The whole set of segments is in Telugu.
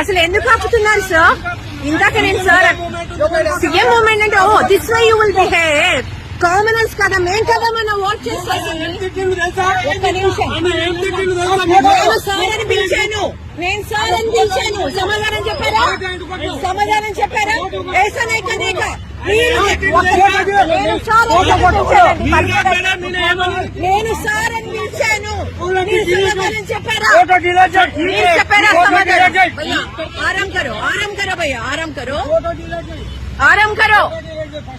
అసలు ఎందుకు ఆపుతున్నారు సార్ ఇందాక నేను సార్ సీఎం మూమెంట్ అంటే ఓ this why you will behave commoners కదా మేం కదా మనం ఓట్ చేస్తాం. ఒక్క నిమిషం. నేను సార్ అని పిలిచాను. నేను సార్ అని పిలిచాను. సమాధానం చెప్పారా? సమాధానం చెప్పారా? ఏసా నీక. నేను సార్ అని పిలిచాను. నేను సార్ అని పిలిచాను. సమాధానం చెప్పారా? చెప్పారా ఆరాం కరో ఆరాం కరో ఆరాం కరో. ఆరాం కరో.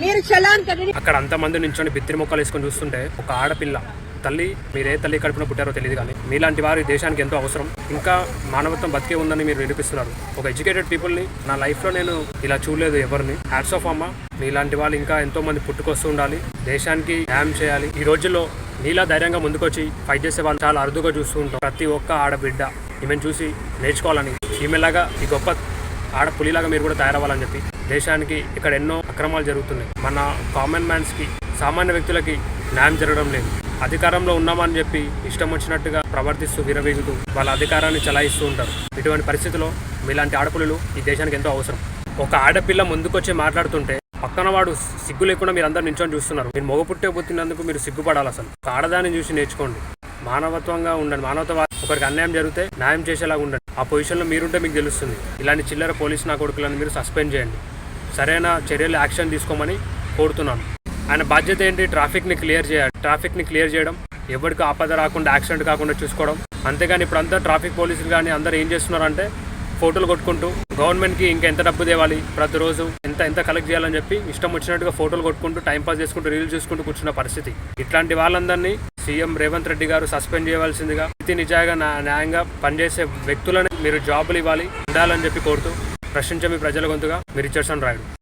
మీరు చలాన్ అక్కడ అంతమంది నించొని బిత్తిరి మొక్కలు వేసుకొని చూస్తుంటే ఒక ఆడపిల్ల తల్లి మీరే తల్లి కడుపున పుట్టారో తెలియదు కానీ మీలాంటి వారు దేశానికి ఎంతో అవసరం. ఇంకా మానవత్వం బతికే ఉందని మీరు నిరూపిస్తున్నారు. ఒక ఎడ్యుకేటెడ్ పీపుల్ని నా లైఫ్లో నేను ఇలా చూడలేదు ఎవరిని. హ్యాట్స్ ఆఫ్ అమ్మ మీలాంటి వాళ్ళు ఇంకా ఎంతో మంది పుట్టుకొస్తూ ఉండాలి. దేశానికి న్యాయం చేయాలి. ఈ రోజుల్లో నీలా ధైర్యంగా ముందుకొచ్చి ఫైట్ చేసే వాళ్ళు చాలా అరుదుగా చూస్తూ ఉంటాం ప్రతి ఒక్క ఆడబిడ్డ ఈమెను చూసి నేర్చుకోవాలని. ఈమెలాగా ఈ గొప్ప ఆడ పులిలాగా మీరు కూడా తయారవ్వాలని చెప్పి దేశానికి ఇక్కడ ఎన్నో అక్రమాలు జరుగుతున్నాయి. మన కామన్ మ్యాన్స్కి సామాన్య వ్యక్తులకి న్యాయం జరగడం లేదు. అధికారంలో ఉన్నామని చెప్పి ఇష్టం వచ్చినట్టుగా ప్రవర్తిస్తూ విరవీగుతూ వాళ్ళ అధికారాన్ని చలాయిస్తూ ఉంటారు. ఇటువంటి పరిస్థితిలో మీలాంటి ఆడపిల్లలు ఈ దేశానికి ఎంతో అవసరం. ఒక ఆడపిల్ల ముందుకొచ్చి మాట్లాడుతుంటే పక్కన వాడు సిగ్గు లేకుండా మీరు అందరు నించొని చూస్తున్నారు. మీరు మొగ పుట్టే పుట్టినందుకు మీరు సిగ్గుపడాలి అసలు. ఒక ఆడదాన్ని చూసి నేర్చుకోండి. మానవత్వంగా ఉండండి. మానవత ఒకరికి అన్యాయం జరిగితే న్యాయం చేసేలాగా ఉండండి. ఆ పొజిషన్లో మీరుంటే మీకు తెలుస్తుంది. ఇలాంటి చిల్లర పోలీస్ నా కొడుకులను మీరు సస్పెండ్ చేయండి. సరైన చర్యలు యాక్షన్ తీసుకోమని కోరుతున్నాను. ఆయన బాధ్యత ఏంటి? ట్రాఫిక్ని క్లియర్ చేయాలి ట్రాఫిక్ని క్లియర్ చేయడం ఎవరికి ఆపద రాకుండా యాక్సిడెంట్ కాకుండా చూసుకోవడం. అంతేగాని ఇప్పుడు అంతా ట్రాఫిక్ పోలీసులు కానీ అందరూ ఏం చేస్తున్నారంటే ఫోటోలు కొట్టుకుంటూ గవర్నమెంట్కి ఇంకా ఎంత డబ్బు తేవాలి? ప్రతిరోజు ఎంత ఎంత కలెక్ట్ చేయాలని చెప్పి ఇష్టం వచ్చినట్టుగా ఫోటోలు కొట్టుకుంటూ టైం పాస్ చేసుకుంటూ రీల్స్ చూసుకుంటూ కూర్చున్న పరిస్థితి. ఇట్లాంటి వాళ్ళందరినీ సీఎం రేవంత్ రెడ్డి గారు సస్పెండ్ చేయవలసిందిగా ప్రతి నిజాయిగా న్యాయంగా పనిచేసే వ్యక్తులను మీరు జాబులు ఇవ్వాలి ఉండాలని చెప్పి కోరుతూ ప్రశ్నించే మీ ప్రజల గొంతుగా మీరు ఇచ్చేసాను రాయుడు.